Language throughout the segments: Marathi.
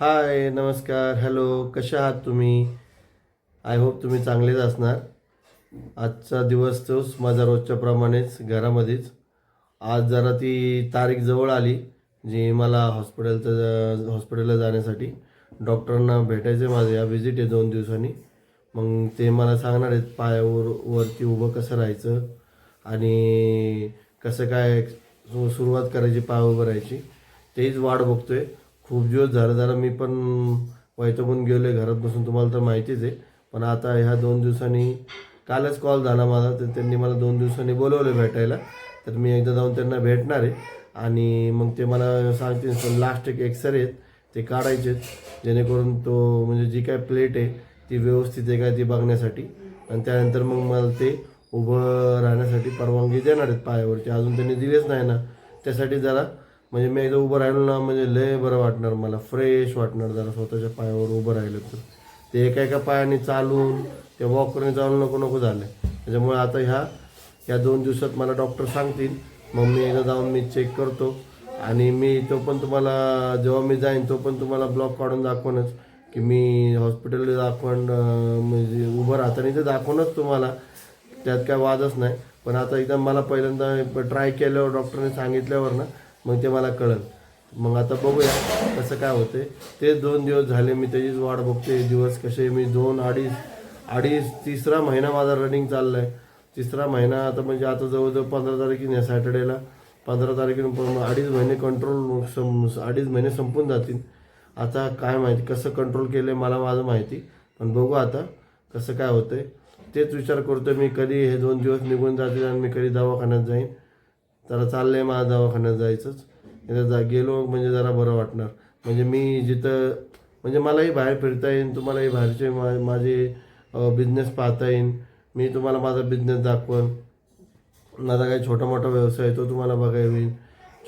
हाय नमस्कार. हॅलो कशा आहात तुम्ही? आय होप तुम्ही चांगलेच असणार. आजचा दिवस तोच माझा रोजच्या प्रमाणेच घरामध्येच. आज जरा ती तारीख जवळ आली जी मला हॉस्पिटलचं हॉस्पिटलला जाण्यासाठी डॉक्टरांना भेटायचं आहे माझं. या व्हिजिट आहे दोन दिवसांनी. मग ते मला सांगणार आहेत पायावर वरती उभं कसं राहायचं आणि कसं काय सु- सुरुवात करायची पाय उभं राहायची. तेच वाट बघतोय. खूप दिवस झालं जरा मी पण वैतागून गेलो आहे घरात बसून तुम्हाला तर माहितीच आहे. पण आता ह्या दोन दिवसांनी कालच कॉल झाला माझा तर त्यांनी मला दोन दिवसांनी बोलवलं भेटायला. तर मी एकदा जाऊन त्यांना भेटणार आहे. आणि मग ते मला सांगतील लास्ट एक एक्सरे आहेत ते काढायचे जेणेकरून तो म्हणजे जी काय प्लेट आहे ती व्यवस्थित आहे का ती बघण्यासाठी. आणि त्यानंतर मग मला ते उभं राहण्यासाठी परवानगी देणार आहेत पायावरती. अजून त्यांनी दिलेच नाही ना. त्यासाठी जरा म्हणजे मी एकदा उभं राहिलो ना म्हणजे लय बरं वाटणार मला. फ्रेश वाटणार जरा स्वतःच्या पायावर उभं राहिलं तर. ते एका एका पायाने चालून ते वॉकरने चालून नको नको झालं त्याच्यामुळे आता ह्या या दोन दिवसात मला डॉक्टर सांगतील. मग मी एकदा जाऊन मी चेक करतो. आणि मी तो पण तुम्हाला जेव्हा मी जाईन तो पण तुम्हाला ब्लॉक काढून दाखवणच की मी हॉस्पिटलला दाखवण म्हणजे उभं राहताना ते दाखवूनच तुम्हाला. त्यात काय वादच नाही. पण आता एकदम मला पहिल्यांदा ट्राय केल्यावर डॉक्टरने सांगितल्यावर ना मग ते मला कळल. मग आता बघूया कसं काय होते तेच दोन दिवस झाले मी त्याचीच वाट बघते दिवस कसे मी दोन अडीच अडीच तिसरा महिना माझा रनिंग चाललाय. तिसरा महिना आता म्हणजे आता जवळजवळ पंधरा तारखेने सॅटर्डेला पंधरा तारखेने अडीच महिने कंट्रोल सं अडीच महिने संपून जातील. आता काय माहिती कसं कंट्रोल केलं मला माझं माहिती. पण बघू आता कसं काय होतंय. तेच विचार करतोय मी कधी हे दोन दिवस निघून जातील आणि मी कधी दवाखान्यात जाईन. तर चाललंय मला दवाखान्यात जायचंच. एकदा जा गेलो म्हणजे जरा बरं वाटणार. म्हणजे मी जिथं म्हणजे मलाही बाहेर फिरता येईन तुम्हालाही बाहेरचे मा माझे बिझनेस पाहता येईन. मी तुम्हाला माझा बिझनेस दाखवन. माझा काही छोटा मोठा व्यवसाय आहे तो तुम्हाला बघायला येईल.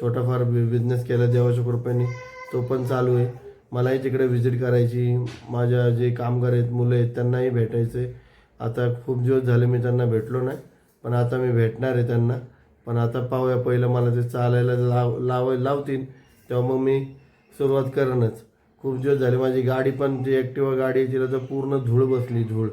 छोटाफार बिझनेस केला देवाच्या कृपेने तो पण चालू आहे. मलाही तिकडे व्हिजिट करायची. माझ्या जे कामगार आहेत मुलं आहेत त्यांनाही भेटायचे आता खूप दिवस झाले मी त्यांना भेटलो नाही पण आता मी भेटणार आहे त्यांना. पण आता पाहूया पहिलं मला ते चालायला लाव लावाय लावतील तेव्हा मग मी सुरुवात करेनच. खूप दिवस झाले माझी गाडी पण ती ॲक्टिवा गाडी तिला तर पूर्ण धूळ बसली धूळ.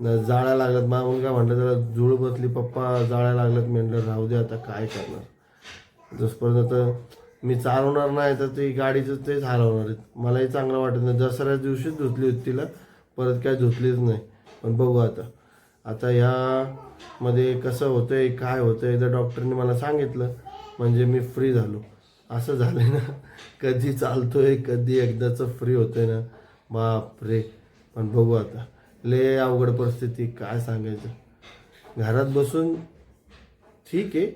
जाळ्या लागल्यात मा मुलगा म्हटलं त्याला धूळ बसली पप्पा जाळ्या लागल्यात म्हटलं राहू दे आता काय करणार? जसपर्यंत तर मी चालवणार नाही तर ती गाडीचं तेच हलवणार आहेत. मलाही चांगलं वाटत नाही. दसऱ्या दिवशीच धुतली होती तिला परत काय धुतलीच नाही. पण बघू आता. आता ह्यामध्ये कसं होतं आहे काय होतं आहे एकदा डॉक्टरने मला सांगितलं म्हणजे मी फ्री झालो. असं झालं आहे ना कधी चालतो आहे कधी एकदाचं फ्री होतं आहे ना. बापरे. पण बघू आता. लय अवघड परिस्थिती काय सांगायचं. घरात बसून ठीक आहे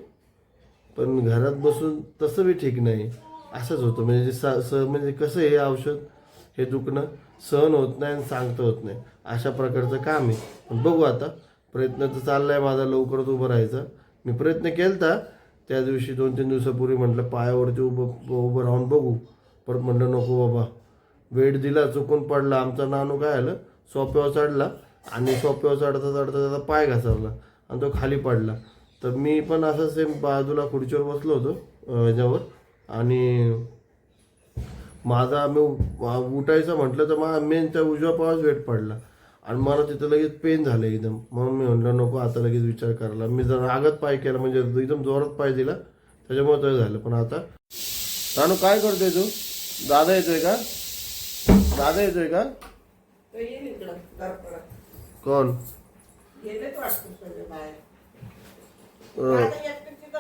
पण घरात बसून तसं बी ठीक नाही. असंच होतं. म्हणजे स स म्हणजे कसं हे औषध हे दुखणं सहन होत नाही आणि सांगता होत नाही. अशा प्रकारचं काम आहे. पण बघू आता. प्रयत्न तर चाललाय माझा. लवकरच उभं राहायचा. मी प्रयत्न केलता. त्या दिवशी दोन तीन दिवसापूर्वी म्हटलं पायावरती उभं उभं राहून बघू. परत म्हटलं नको बाबा. वेट दिला चुकून पडला. आमचा नानू काय आलं? सोप्यावर चढला आणि सोप्यावर चढता चढता त्याचा पाय घसरला आणि तो खाली पडला. तर मी पण असं सेम बाजूला खुर्चीवर बसलो होतो याच्यावर. ह्याच्यावर आणि माझा मी उ- उठायचं म्हटलं तर माझा मेन त्या उजव्या पावाच वेट पडला. आणि मला तिथं लगेच पेन झालं एकदम. म्हणून मी म्हटलं नको आता लगेच विचार करायला. मी जर रागत पाय केला म्हणजे एकदम जोरात पाय दिला. त्याच्यामुळे तर झालं. पण आता रानू काय करतोय तू? दादा येतोय का? दादा येतोय का? कोण?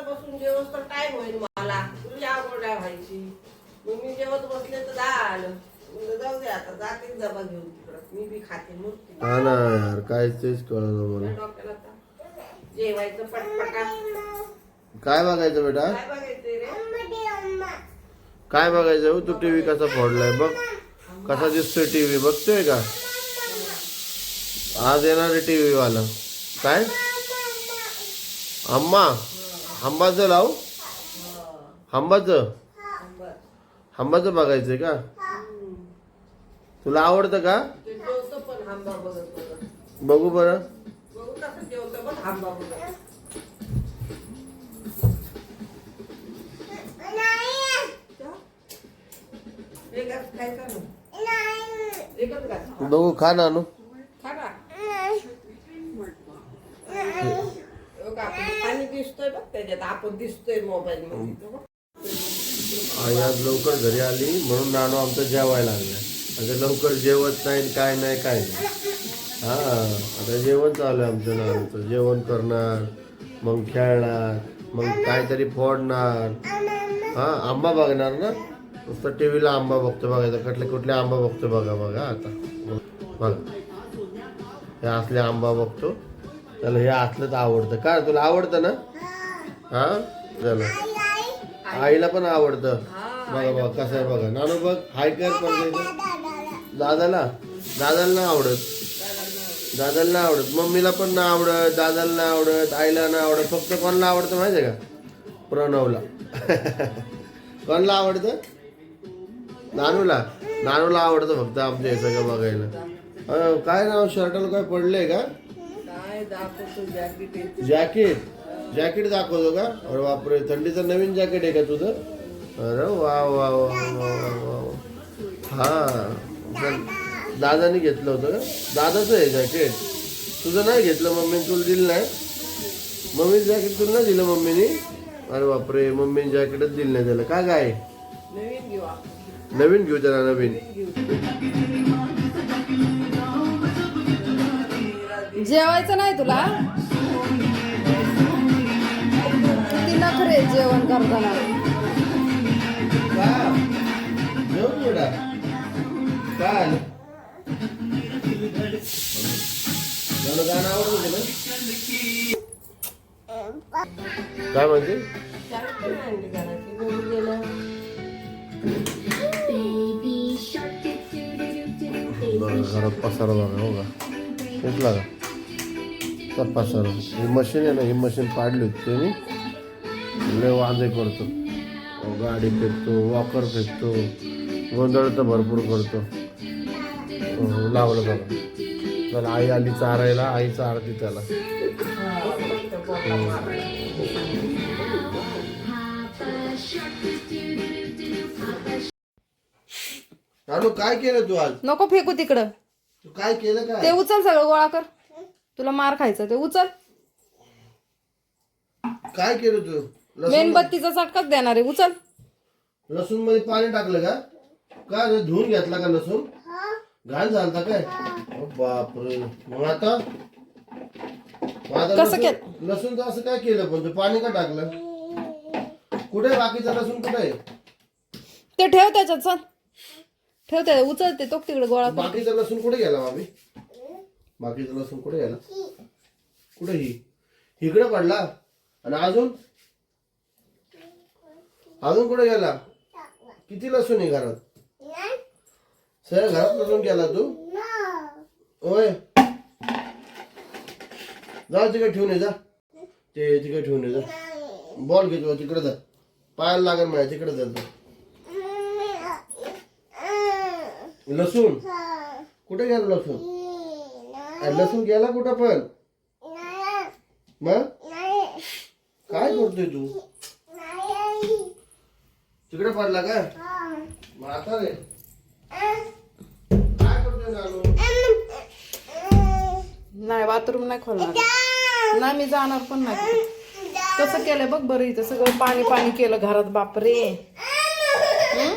बसून जेवण तर टाइम होईल मला. तुझी आवड काय व्हायची. मग मी जेवत बसले तर झालं. म्हणलं जाऊ दे आता जाते डबा घेऊन तिकडं. मी बी खाते मूर्ती हा ना यार काय तेच कळलं मला. डॉक्टरला आता जेवायचं पटपटा. काय बघायचं बेटा? काय बघायचं रे? काय बघायचं? हो? तू टीव्ही कसा फोडलाय बघ. कसा दिसतोय टीव्ही बघतोय का? आज येणार आहे टीव्ही वाला काय? अम्मा हंबाचं लाव. हंबाचं हंबाचं बघायचंय का? तुला आवडतं का? बघू बरं. बघू कसं जेवतो आली म्हणून नानू आमचं जेवायला लागलं आता म्हणजे लवकर जेवत नाही काय नाही काय नाही. हां आता जेवण चालू आहे आमचं नानूचं. जेवण करणार मग खेळणार मग काहीतरी फोडणार. हां आंबा बघणार ना? नुसतं टी व्हीला आंबा बघतो बघायचा. कुठले कुठले आंबा बघतो बघा बघा आता. बघा. हे असले आंबा बघतो. त्याला हे असलंच आवडतं. काय तुला आवडतं ना? हां? चला. आईला पण आवडतं. बघा बघा कसं आहे बघा. नानू बघ हाय कर पण दादाला? दादाला नाही आवडत. दादाला नाही आवडत. मम्मीला पण नाही आवडत दादाला नाही आवडत आईला नाही आवडत. फक्त कोणाला आवडतं माहिती आहे का? प्रणवला. कोणाला आवडतं? नानूला. नानूला आवडतं फक्त आमच्या हे सगळं बघायला. काय नाव? शर्टाला काय पडलंय का? काय दाखवतो? Jacket jacket. जॅकेट दाखवतो का? अरे बापरे थंडीचं नवीन जॅकेट आहे का तुझं? अरे वा वा वा वा वा वा हा. दादाने घेतलं होतं का? दादाचं आहे जॅकेट तुझं नाही घेतलं मम्मीने तुला दिलं नाही? मम्मीचं जॅकेट तुला नाही दिलं मम्मीने? अरे बापरे मम्मीने जॅकेटच दिलं नाही त्याला. काय काय नवीन घेऊ आपण. नवीन घेऊ त्याला नवीन. जेवायचं नाही तुला? किती नखरे जेवण करताना. काय आलं? गाणं गाणं तुला? काय म्हणते घरात पसारा बघा हो का घेतला का तर पसारा ही मशीन आहे ना ही मशीन पाडली होती त्यांनी लय वांदे करतो गाडी फेकतो वॉकर फेकतो गोंधळ तर भरपूर करतो. हो, लावलं बघा. चला आई आली चारायला आई चारते त्याला. काय केलं तू आज? नको फेकू तिकडं. तू काय केलं ते काय उचल सगळं गोळा कर. तुला मार खायचं ते उचल. काय केलं तू? मेणबत्तीचा चटकाच देणार आहे. उचल. लसूणमध्ये पाणी टाकलं का? का रे, धुवून घेतला का लसूण? घाण झालता काय? बापरे. मग आता? मग आता कसं लसूण- लसूण तर असं काय केलं पण? तू पाणी का टाकलं? कुठे आहे बाकीचा लसूण? कुठे आहे? ते ठेव त्याच्यात चल. ठेव त्या उचल ते. तो तिकडे गोळा कर. बाकीचा लसूण कुठे गेला मामी बाकीचा लसूण कुठे गेला? कुठे ही? इकडे पडला. आणि अजून? अजून कुठे गेला? किती लसूण आहे घरात सर घरात लसूण गेला तू? होय. जा तिकडे ठेवून ये जा. ते तिकडे ठेवून ये जा. बॉल घेतो तिकडे जा. पायाला लागेल माझ्या तिकडे जा तू. लसूण? कुठे गेला लसूण? लसूण गेला कुठं पण? मग? काय करतोय तू? तिकडे पडला का? मग आता रे. काय करतोय नानू नाही बाथरूम नाही खोलणार. नाही मी जाणार पण नाही. कसं केलंय बघ बरं इथं सगळं पाणी पाणी केलं घरात बापरे. हं?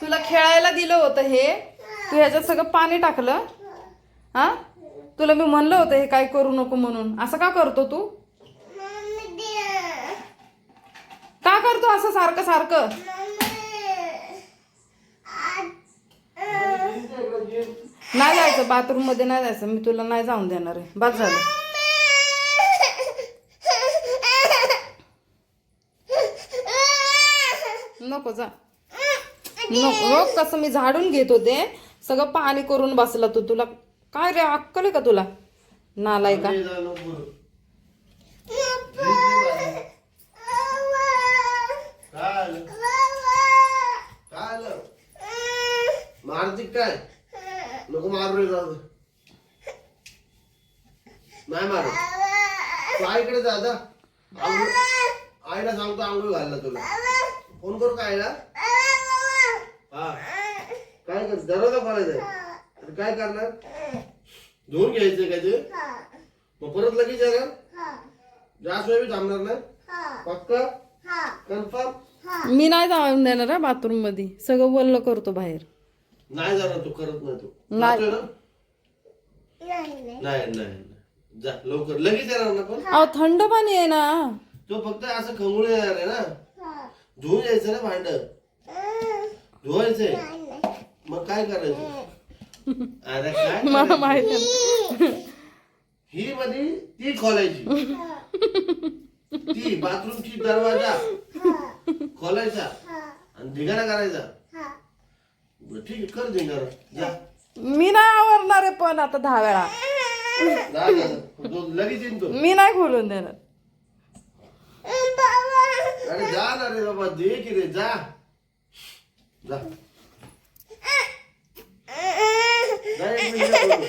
तुला खेळायला दिलं होतं हे? तू ह्याच्यात सगळं पाणी टाकलं? हा? तुला मी म्हणलं होतं हे काय करू नको म्हणून. असं का करतो तू? का करतो असं सारखं सारखं? नाही जायचं बाथरूममध्ये नाही जायचं. मी तुला नाही जाऊन देणार आहे. बस झालं. नको जा. नको कसं मी झाडून घेत होते. सगळं पाणी करून बसला तू. तुला काय रे अक्कल आहे का तुला? नालाय का ये जा नको बोलू. काय आलं? काय आलं? मारती काय? नको मारू रे जाऊ. नाही मारू तू आईकडे जा आंघोळ आईला सांगतो आंघोळ घालला तुला. फोन करू का आईला? हा. काय कर दरवाजा खोलायचा काय करणार? धुवून घ्यायचंय का ते? मग परत लगेच येणार? जास्त वेळ बी थांबणार नाही? पक्का? कन्फर्म? मी नाही जाऊन देणार बाथरूममध्ये सगळं वल्ल करतो बाहेर. नाही जाणार तू करत नाही तू. नाही. जातोय ना? नाही नाही. नाही. जा लवकर. लगेच येणार ना पण अहो थंड पाणी आहे ना. तो फक्त असं खंगूळ येणार आहे ना. धुवून यायचं ना भांड. धुवायचंय. मग काय करायचं? अरे काय मला करायचं? माहिती आहे. ही मध्ये ती खोलायची. ती बाथरूमची दरवाजा खोलायचा. आणि धिंगाणा करायचा. बरं, ठीक आहे कर धिंगाणा जा. मी नाही आवरणार आहे पण आता दहा वेळा. जा, जा, जा. तो लगेच येईन तो. मी नाही खोलून देणार. अरे जा ना रे बाबा दे की रे जा. जा. जा, एक मिनिट बोलू.